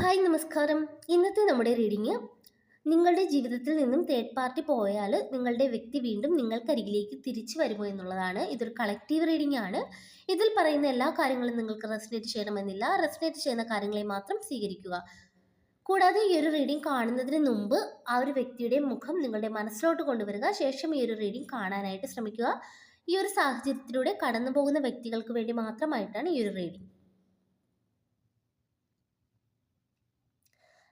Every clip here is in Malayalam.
ഹായ് നമസ്കാരം. ഇന്നത്തെ നമ്മുടെ റീഡിങ് നിങ്ങളുടെ ജീവിതത്തിൽ നിന്നും തേർഡ് പാർട്ടി പോയാൽ നിങ്ങളുടെ വ്യക്തി വീണ്ടും നിങ്ങൾക്കരികിലേക്ക് തിരിച്ചു വരുമോ എന്നുള്ളതാണ്. ഇതൊരു കളക്റ്റീവ് റീഡിംഗ് ആണ്. ഇതിൽ പറയുന്ന എല്ലാ കാര്യങ്ങളും നിങ്ങൾക്ക് റെസിനേറ്റ് ചെയ്യണമെന്നില്ല. റെസിനേറ്റ് ചെയ്യുന്ന കാര്യങ്ങളെ മാത്രം സ്വീകരിക്കുക. കൂടാതെ ഈ ഒരു റീഡിംഗ് കാണുന്നതിന് മുമ്പ് ആ ഒരു വ്യക്തിയുടെ മുഖം നിങ്ങളുടെ മനസ്സിലോട്ട് കൊണ്ടുവരിക. ശേഷം ഈ ഒരു റീഡിംഗ് കാണാനായിട്ട് ശ്രമിക്കുക. ഈ ഒരു സാഹചര്യത്തിലൂടെ കടന്നു പോകുന്ന വ്യക്തികൾക്ക് വേണ്ടി മാത്രമായിട്ടാണ് ഈ ഒരു റീഡിംഗ്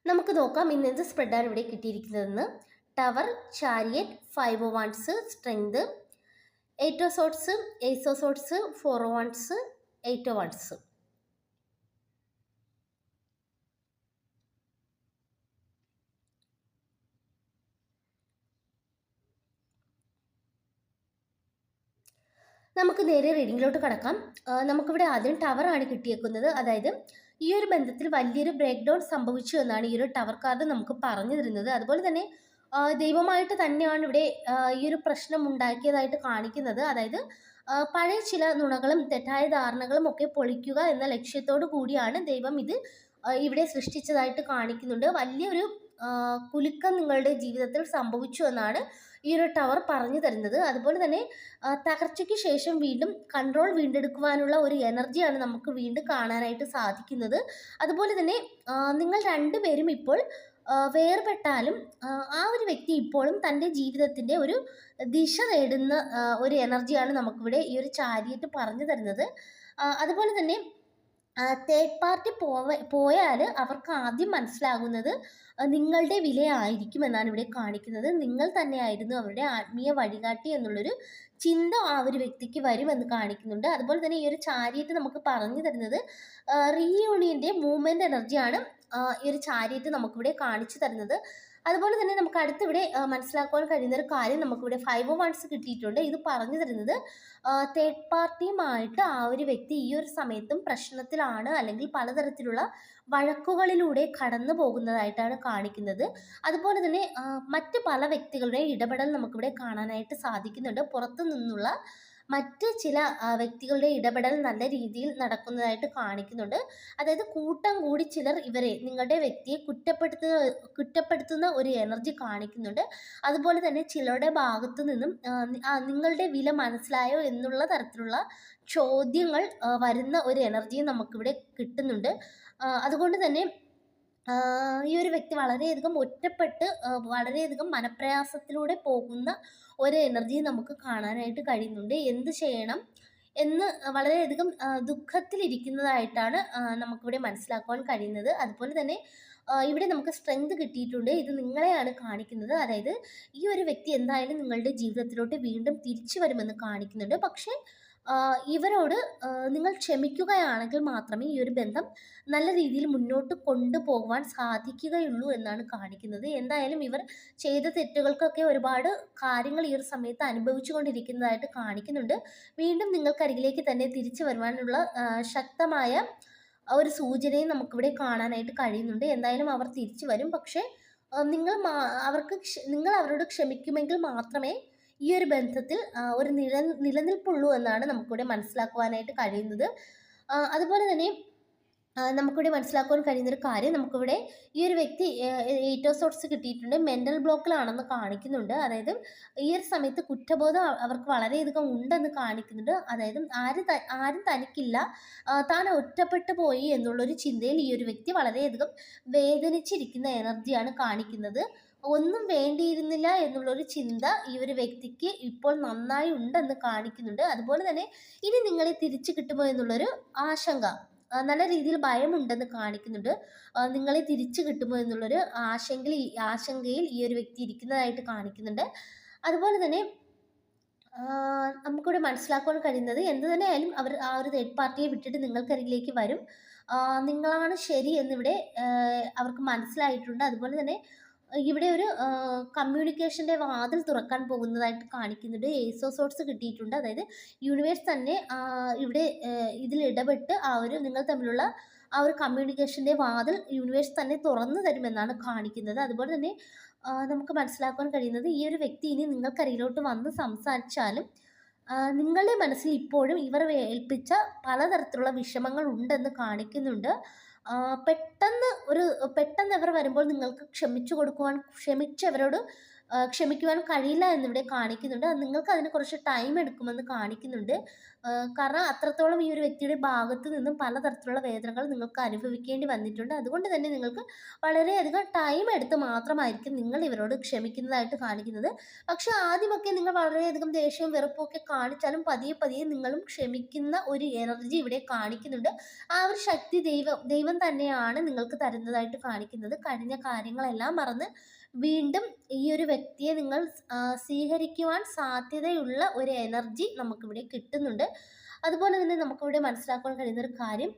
നമുക്ക് നോക്കാം ഇന്ന് എന്ത് സ്പ്രെഡാണ് ഇവിടെ കിട്ടിയിരിക്കുന്നതെന്ന്. Tower chariot five of wands strength eight swords ace of swords four of wands eight wands നമുക്ക് നേരെ റീഡിങ്ങിലോട്ട് കടക്കാം. നമുക്കിവിടെ ആദ്യം ടവറാണ് കിട്ടിയേക്കുന്നത്. അതായത് ഈ ഒരു ബന്ധത്തിൽ വലിയൊരു ബ്രേക്ക് ഡൗൺ സംഭവിച്ചു എന്നാണ് ഈ ഒരു ടവർ കാർഡ് നമുക്ക് പറഞ്ഞു തരുന്നത്. അതുപോലെ തന്നെ ദൈവമായിട്ട് തന്നെയാണ് ഇവിടെ ഈ ഒരു പ്രശ്നം ഉണ്ടാക്കിയതായിട്ട് കാണിക്കുന്നത്. അതായത് പഴയ ചില നുണകളും തെറ്റായ ധാരണകളും ഒക്കെ പൊളിക്കുക എന്ന ലക്ഷ്യത്തോടു കൂടിയാണ് ദൈവം ഇത് ഇവിടെ സൃഷ്ടിച്ചതായിട്ട് കാണിക്കുന്നുണ്ട്. വലിയൊരു കുലുക്കം നിങ്ങളുടെ ജീവിതത്തിൽ സംഭവിച്ചു എന്നാണ് ഈ ഒരു ടവർ പറഞ്ഞു തരുന്നത്. അതുപോലെ തന്നെ തകർച്ചയ്ക്ക് ശേഷം വീണ്ടും കൺട്രോൾ വീണ്ടെടുക്കുവാനുള്ള ഒരു എനർജിയാണ് നമുക്ക് വീണ്ടും കാണാനായിട്ട് സാധിക്കുന്നത്. അതുപോലെ തന്നെ നിങ്ങൾ രണ്ടുപേരും ഇപ്പോൾ വേർപെട്ടാലും ആ ഒരു വ്യക്തി ഇപ്പോഴും തന്റെ ജീവിതത്തിന്റെ ഒരു ദിശ നേടുന്ന ഒരു എനർജിയാണ് നമുക്കിവിടെ ഈ ഒരു ചാരിയറ്റ് പറഞ്ഞു തരുന്നത്. അതുപോലെ തന്നെ തേർഡ് പാർട്ടി പോവ പോയാൽ അവർക്ക് ആദ്യം മനസ്സിലാകുന്നത് നിങ്ങളുടെ വിലയായിരിക്കും എന്നാണ് ഇവിടെ കാണിക്കുന്നത്. നിങ്ങൾ തന്നെയായിരുന്നു അവരുടെ ആത്മീയ വഴികാട്ടി എന്നുള്ളൊരു ചിന്ത ആ ഒരു വ്യക്തിക്ക് വരുമെന്ന് കാണിക്കുന്നുണ്ട്. അതുപോലെ തന്നെ ഈ ഒരു ചാരിയറ്റ് നമുക്ക് പറഞ്ഞു തരുന്നത് റീയൂണിയന്റെ മൂവ്മെന്റ് എനർജിയാണ് ഈ ഒരു ചാരിയറ്റ് നമുക്കിവിടെ കാണിച്ചു തരുന്നത്. അതുപോലെ തന്നെ നമുക്ക് അടുത്തിവിടെ മനസ്സിലാക്കുവാൻ കഴിയുന്ന ഒരു കാര്യം നമുക്കിവിടെ ഫൈവ് വൺസ് കിട്ടിയിട്ടുണ്ട്. ഇത് പറഞ്ഞു തരുന്നത് തേർഡ് പാർട്ടിയുമായിട്ട് ആ ഒരു വ്യക്തി ഈ ഒരു സമയത്തും പ്രശ്നത്തിലാണ് അല്ലെങ്കിൽ പലതരത്തിലുള്ള വഴക്കുകളിലൂടെ കടന്നു പോകുന്നതായിട്ടാണ് കാണിക്കുന്നത്. അതുപോലെ തന്നെ മറ്റ് പല വ്യക്തികളുടെ ഇടപെടൽ നമുക്കിവിടെ കാണാനായിട്ട് സാധിക്കുന്നുണ്ട്. പുറത്തു നിന്നുള്ള മറ്റ് ചില വ്യക്തികളുടെ ഇടപെടൽ നല്ല രീതിയിൽ നടക്കുന്നതായിട്ട് കാണിക്കുന്നുണ്ട്. അതായത് കൂട്ടം കൂടി ചിലർ ഇവരെ നിങ്ങളുടെ വ്യക്തിയെ കുറ്റപ്പെടുത്തുന്ന കുറ്റപ്പെടുത്തുന്ന ഒരു എനർജി കാണിക്കുന്നുണ്ട്. അതുപോലെ തന്നെ ചിലരുടെ ഭാഗത്തു നിന്നും നിങ്ങളുടെ വില മനസ്സിലായോ എന്നുള്ള തരത്തിലുള്ള ചോദ്യങ്ങൾ വരുന്ന ഒരു എനർജിയും നമുക്കിവിടെ കിട്ടുന്നുണ്ട്. അതുകൊണ്ട് തന്നെ ഈ ഒരു വ്യക്തി വളരെയധികം ഒറ്റപ്പെട്ട് വളരെയധികം മനപ്രയാസത്തിലൂടെ പോകുന്ന ഒരു എനർജി നമുക്ക് കാണാനായിട്ട് കഴിയുന്നുണ്ട്. എന്ത് ചെയ്യണം എന്ന് വളരെയധികം ദുഃഖത്തിലിരിക്കുന്നതായിട്ടാണ് നമുക്കിവിടെ മനസ്സിലാക്കുവാൻ കഴിയുന്നത്. അതുപോലെ തന്നെ ഇവിടെ നമുക്ക് സ്ട്രെങ്ത് കിട്ടിയിട്ടുണ്ട്. ഇത് നിങ്ങളെയാണ് കാണിക്കുന്നത്. അതായത് ഈ ഒരു വ്യക്തി എന്തായാലും നിങ്ങളുടെ ജീവിതത്തിലോട്ട് വീണ്ടും തിരിച്ചു വരുമെന്ന് കാണിക്കുന്നുണ്ട്. പക്ഷേ ഇവരോട് നിങ്ങൾ ക്ഷമിക്കുകയാണെങ്കിൽ മാത്രമേ ഈ ഒരു ബന്ധം നല്ല രീതിയിൽ മുന്നോട്ട് കൊണ്ടുപോകുവാൻ സാധിക്കുകയുള്ളൂ എന്നാണ് കാണിക്കുന്നത്. എന്തായാലും ഇവർ ചെയ്ത തെറ്റുകൾക്കൊക്കെ ഒരുപാട് കാര്യങ്ങൾ ഈ ഒരു സമയത്ത് അനുഭവിച്ചു കൊണ്ടിരിക്കുന്നതായിട്ട് കാണിക്കുന്നുണ്ട്. വീണ്ടും നിങ്ങൾക്കരികിലേക്ക് തന്നെ തിരിച്ചു വരുവാനുള്ള ശക്തമായ ഒരു സൂചനയും നമുക്കിവിടെ കാണാനായിട്ട് കഴിയുന്നുണ്ട്. എന്തായാലും അവർ തിരിച്ചു വരും. പക്ഷേ നിങ്ങൾ അവർക്ക് നിങ്ങൾ അവരോട് ക്ഷമിക്കുമെങ്കിൽ മാത്രമേ ഈ ഒരു ബന്ധത്തിൽ ഒരു നില നിലനിൽപ്പുള്ളൂ എന്നാണ് നമുക്കിവിടെ മനസ്സിലാക്കുവാനായിട്ട് കഴിയുന്നത്. അതുപോലെ തന്നെ നമുക്കിവിടെ മനസ്സിലാക്കുവാൻ കഴിയുന്നൊരു കാര്യം നമുക്കിവിടെ ഈ ഒരു വ്യക്തി എയ്റ്റ് സോട്ട്സ് കിട്ടിയിട്ടുണ്ട് മെന്റൽ ബ്ലോക്കിലാണെന്ന് കാണിക്കുന്നുണ്ട്. അതായത് ഈ ഒരു സമയത്ത് കുറ്റബോധം അവർക്ക് വളരെയധികം ഉണ്ടെന്ന് കാണിക്കുന്നുണ്ട്. അതായത് ആര് ആരും തനിക്കില്ല താൻ ഒറ്റപ്പെട്ടു പോയി എന്നുള്ളൊരു ചിന്തയിൽ ഈ ഒരു വ്യക്തി വളരെയധികം വേദനിച്ചിരിക്കുന്ന എനർജിയാണ് കാണിക്കുന്നത്. ഒന്നും വേണ്ടിയിരുന്നില്ല എന്നുള്ള ഒരു ചിന്ത ഈ ഒരു വ്യക്തിക്ക് ഇപ്പോൾ നന്നായി ഉണ്ടെന്ന് കാണിക്കുന്നുണ്ട്. അതുപോലെ തന്നെ ഇനി നിങ്ങളെ തിരിച്ചു കിട്ടുമോ എന്നുള്ളൊരു ആശങ്ക നല്ല രീതിയിൽ ഭയമുണ്ടെന്ന് കാണിക്കുന്നുണ്ട്. നിങ്ങളെ തിരിച്ചു കിട്ടുമോ എന്നുള്ളൊരു ആശങ്കയിൽ ആശങ്കയിൽ ഈ ഒരു വ്യക്തി ഇരിക്കുന്നതായിട്ട് കാണിക്കുന്നുണ്ട്. അതുപോലെ തന്നെ നമുക്കിവിടെ മനസ്സിലാക്കുവാൻ കഴിയുന്നത് എന്ത് തന്നെയായാലും അവർ ആ ഒരു തേർഡ് പാർട്ടിയെ വിട്ടിട്ട് നിങ്ങൾക്കരികിലേക്ക് വരും. നിങ്ങളാണ് ശരി എന്നിവിടെ അവർക്ക് മനസ്സിലായിട്ടുണ്ട്. അതുപോലെ തന്നെ ഇവിടെ ഒരു കമ്മ്യൂണിക്കേഷന്റെ വാതിൽ തുറക്കാൻ പോകുന്നതായിട്ട് കാണിക്കുന്നുണ്ട്. ഏസോസോട്സ് കിട്ടിയിട്ടുണ്ട്. അതായത് യൂണിവേഴ്സ് തന്നെ ഇവിടെ ഇതിൽ ഇടപെട്ട് ആ ഒരു നിങ്ങൾ തമ്മിലുള്ള ആ ഒരു കമ്മ്യൂണിക്കേഷന്റെ വാതിൽ യൂണിവേഴ്സ് തന്നെ തുറന്നു തരുമെന്നാണ് കാണിക്കുന്നത്. അതുപോലെ തന്നെ നമുക്ക് മനസ്സിലാക്കാൻ കഴിയുന്നത് ഈ ഒരു വ്യക്തി ഇനി നിങ്ങൾക്കരികിലോട്ട് വന്ന് സംസാരിച്ചാലും നിങ്ങളുടെ മനസ്സിൽ ഇപ്പോഴും ഇവർ ഏൽപ്പിച്ച പലതരത്തിലുള്ള വിഷമങ്ങൾ ഉണ്ടെന്ന് കാണിക്കുന്നുണ്ട്. പെട്ടെന്ന് ഒരു പെട്ടെന്ന് അവർ വരുമ്പോൾ നിങ്ങൾക്ക് ക്ഷമിച്ചു കൊടുക്കുവാൻ ക്ഷമിച്ചവരോട് ക്ഷമിക്കുവാൻ കഴിയില്ല എന്നിവിടെ കാണിക്കുന്നുണ്ട്. നിങ്ങൾക്ക് അതിന് കുറച്ച് ടൈം എടുക്കുമെന്ന് കാണിക്കുന്നുണ്ട്. കാരണം അത്രത്തോളം ഈ ഒരു വ്യക്തിയുടെ ഭാഗത്ത് നിന്നും പലതരത്തിലുള്ള വേദനകൾ നിങ്ങൾക്ക് അനുഭവിക്കേണ്ടി വന്നിട്ടുണ്ട്. അതുകൊണ്ട് തന്നെ നിങ്ങൾക്ക് വളരെയധികം ടൈം എടുത്ത് മാത്രമായിരിക്കും നിങ്ങൾ ഇവരോട് ക്ഷമിക്കുന്നതായിട്ട് കാണിക്കുന്നത്. പക്ഷെ ആദ്യമൊക്കെ നിങ്ങൾ വളരെയധികം ദേഷ്യവും വെറുപ്പൊക്കെ കാണിച്ചാലും പതിയെ പതിയെ നിങ്ങളും ക്ഷമിക്കുന്ന ഒരു എനർജി ഇവിടെ കാണിക്കുന്നുണ്ട്. ആ ഒരു ശക്തി ദൈവം ദൈവം തന്നെയാണ് നിങ്ങൾക്ക് തരുന്നതായിട്ട് കാണിക്കുന്നത്. കഴിഞ്ഞ കാര്യങ്ങളെല്ലാം മറന്ന് വീണ്ടും ഈ ഒരു വ്യക്തിയെ നിങ്ങൾ സ്വീകരിക്കുവാൻ സാധ്യതയുള്ള ഒരു എനർജി നമുക്കിവിടെ കിട്ടുന്നുണ്ട്. അതുപോലെ തന്നെ നമുക്കിവിടെ മനസ്സിലാക്കാൻ കഴിയുന്ന ഒരു കാര്യം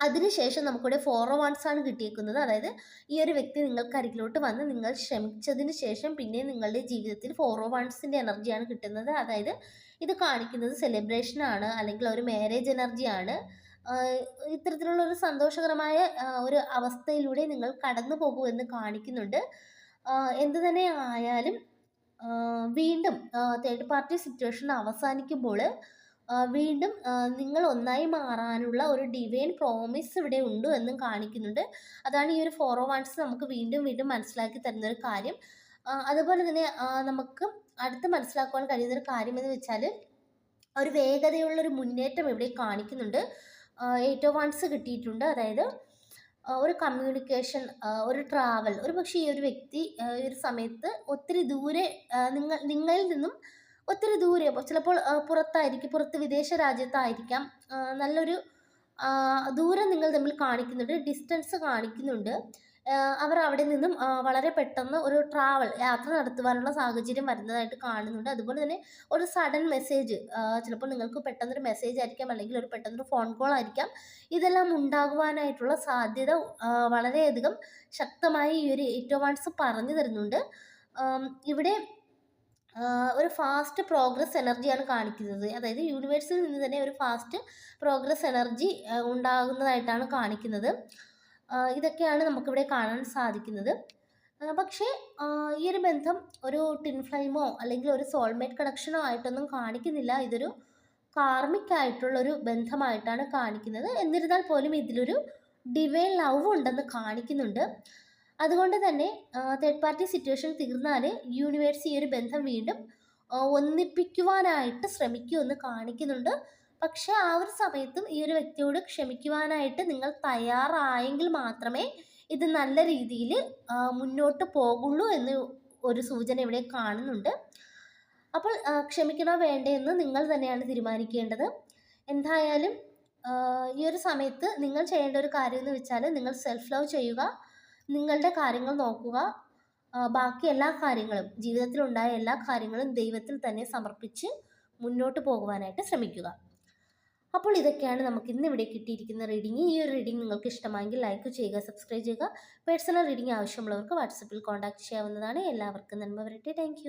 അതിനുശേഷം നമുക്കിവിടെ ഫോർ വൺസ് ആണ് കിട്ടിയേക്കുന്നത്. അതായത് ഈ ഒരു വ്യക്തി നിങ്ങൾക്ക് അരികിലോട്ട് വന്ന് നിങ്ങൾ ശ്രമിച്ചതിന് ശേഷം പിന്നെ നിങ്ങളുടെ ജീവിതത്തിൽ ഫോർ വൺസിന്റെ എനർജിയാണ് കിട്ടുന്നത്. അതായത് ഇത് കാണിക്കുന്നത് സെലിബ്രേഷൻ ആണ് അല്ലെങ്കിൽ ഒരു മാരേജ് എനർജിയാണ് ഇത്തരത്തിലുള്ള ഒരു സന്തോഷകരമായ ഒരു അവസ്ഥയിലൂടെ നിങ്ങൾ കടന്നു പോകുമെന്ന് കാണിക്കുന്നുണ്ട്. എന്തു തന്നെ ആയാലും വീണ്ടും തേർഡ് പാർട്ടി സിറ്റുവേഷൻ അവസാനിക്കുമ്പോൾ വീണ്ടും നിങ്ങൾ ഒന്നായി മാറാനുള്ള ഒരു ഡിവൈൻ പ്രോമിസ് ഇവിടെ ഉണ്ട് എന്നും കാണിക്കുന്നുണ്ട്. അതാണ് ഈ ഒരു ഫോറോ വൺസ് നമുക്ക് വീണ്ടും വീണ്ടും മനസ്സിലാക്കി തരുന്ന ഒരു കാര്യം. അതുപോലെ തന്നെ നമുക്ക് അടുത്ത് മനസ്സിലാക്കുവാൻ കഴിയുന്ന ഒരു കാര്യം എന്ന് വെച്ചാൽ ഒരു വേഗതയുള്ള ഒരു മുന്നേറ്റം ഇവിടെ കാണിക്കുന്നുണ്ട്. ഏറ്റവും വൺസ് കിട്ടിയിട്ടുണ്ട്. അതായത് ഒരു കമ്മ്യൂണിക്കേഷൻ ഒരു ട്രാവൽ ഒരു പക്ഷേ ഈ ഒരു വ്യക്തി ഈ ഒരു സമയത്ത് ഒത്തിരി ദൂരെ നിങ്ങൾ നിങ്ങളിൽ നിന്നും ഒത്തിരി ദൂരെ ചിലപ്പോൾ പുറത്തായിരിക്കും പുറത്ത് വിദേശ രാജ്യത്തായിരിക്കാം. നല്ലൊരു ദൂരം നിങ്ങൾ തമ്മിൽ കാണിക്കുന്നുണ്ട് ഡിസ്റ്റൻസ് കാണിക്കുന്നുണ്ട്. അവർ അവിടെ നിന്നും വളരെ പെട്ടെന്ന് ഒരു ട്രാവൽ യാത്ര നടത്തുവാനുള്ള സാഹചര്യം വരുന്നതായിട്ട് കാണുന്നുണ്ട്. അതുപോലെ തന്നെ ഒരു സഡൻ മെസ്സേജ് ചിലപ്പോൾ നിങ്ങൾക്ക് പെട്ടെന്നൊരു മെസ്സേജ് ആയിരിക്കാം അല്ലെങ്കിൽ ഒരു പെട്ടെന്നൊരു ഫോൺ കോൾ ആയിരിക്കാം. ഇതെല്ലാം ഉണ്ടാകുവാനായിട്ടുള്ള സാധ്യത വളരെയധികം ശക്തമായി ഈ ഒരു ഏറ്റോവാൻസ് പറഞ്ഞു തരുന്നുണ്ട്. ഇവിടെ ഒരു ഫാസ്റ്റ് പ്രോഗ്രസ് എനർജിയാണ് കാണിക്കുന്നത്. അതായത് യൂണിവേഴ്സിൽ നിന്ന് തന്നെ ഒരു ഫാസ്റ്റ് പ്രോഗ്രസ് എനർജി ഉണ്ടാകുന്നതായിട്ടാണ് കാണിക്കുന്നത്. ഇതൊക്കെയാണ് നമുക്കിവിടെ കാണാൻ സാധിക്കുന്നത്. പക്ഷേ ഈ ഒരു ബന്ധം ഒരു ടിൻ ഫ്ലെയിമോ അല്ലെങ്കിൽ ഒരു സോൾമേറ്റ് കണക്ഷനോ ആയിട്ടൊന്നും കാണിക്കുന്നില്ല. ഇതൊരു കാർമിക് ആയിട്ടുള്ളൊരു ബന്ധമായിട്ടാണ് കാണിക്കുന്നത്. എന്നിരുന്നാൽ പോലും ഇതിലൊരു ഡിവൈൻ ലവ് ഉണ്ടെന്ന് കാണിക്കുന്നുണ്ട്. അതുകൊണ്ട് തന്നെ തേർഡ് പാർട്ടി സിറ്റുവേഷൻ തീർന്നാൽ യൂണിവേഴ്സ് ഈ ഒരു ബന്ധം വീണ്ടും ഒന്നിപ്പിക്കുവാനായിട്ട് ശ്രമിക്കുമെന്ന് കാണിക്കുന്നുണ്ട്. പക്ഷേ ആ ഒരു സമയത്തും ഈ ഒരു വ്യക്തിയോട് ക്ഷമിക്കുവാനായിട്ട് നിങ്ങൾ തയ്യാറായെങ്കിൽ മാത്രമേ ഇത് നല്ല രീതിയിൽ മുന്നോട്ട് പോകുള്ളൂ എന്ന് ഒരു സൂചന ഇവിടെ കാണുന്നുണ്ട്. അപ്പോൾ ക്ഷമിക്കണോ വേണ്ടേ എന്ന് നിങ്ങൾ തന്നെയാണ് തീരുമാനിക്കേണ്ടത്. എന്തായാലും ഈ ഒരു സമയത്ത് നിങ്ങൾ ചെയ്യേണ്ട ഒരു കാര്യം എന്ന് വെച്ചാൽ നിങ്ങൾ സെൽഫ് ലവ് ചെയ്യുക. നിങ്ങളുടെ കാര്യങ്ങൾ നോക്കുക. ബാക്കി എല്ലാ കാര്യങ്ങളും ജീവിതത്തിൽ ജീവിതത്തിലുണ്ടായ എല്ലാ കാര്യങ്ങളും ദൈവത്തിൽ തന്നെ സമർപ്പിച്ച് മുന്നോട്ട് പോകുവാനായിട്ട് ശ്രമിക്കുക. അപ്പോൾ ഇതൊക്കെയാണ് നമുക്ക് ഇന്ന് ഇവിടെ കിട്ടിയിരിക്കുന്ന റീഡിംഗ് ഈ ഒരു റീഡിംഗ് നിങ്ങൾക്ക് ഇഷ്ടമായെങ്കിൽ ലൈക്ക് ചെയ്യുക സബ്സ്ക്രൈബ് ചെയ്യുക. പേഴ്സണൽ റീഡിംഗ് ആവശ്യമുള്ളവർക്ക് വാട്സപ്പിൽ കോൺടാക്ട് ചെയ്യാവുന്നതാണ്. എല്ലാവർക്കും നന്മ വരട്ടെ. താങ്ക്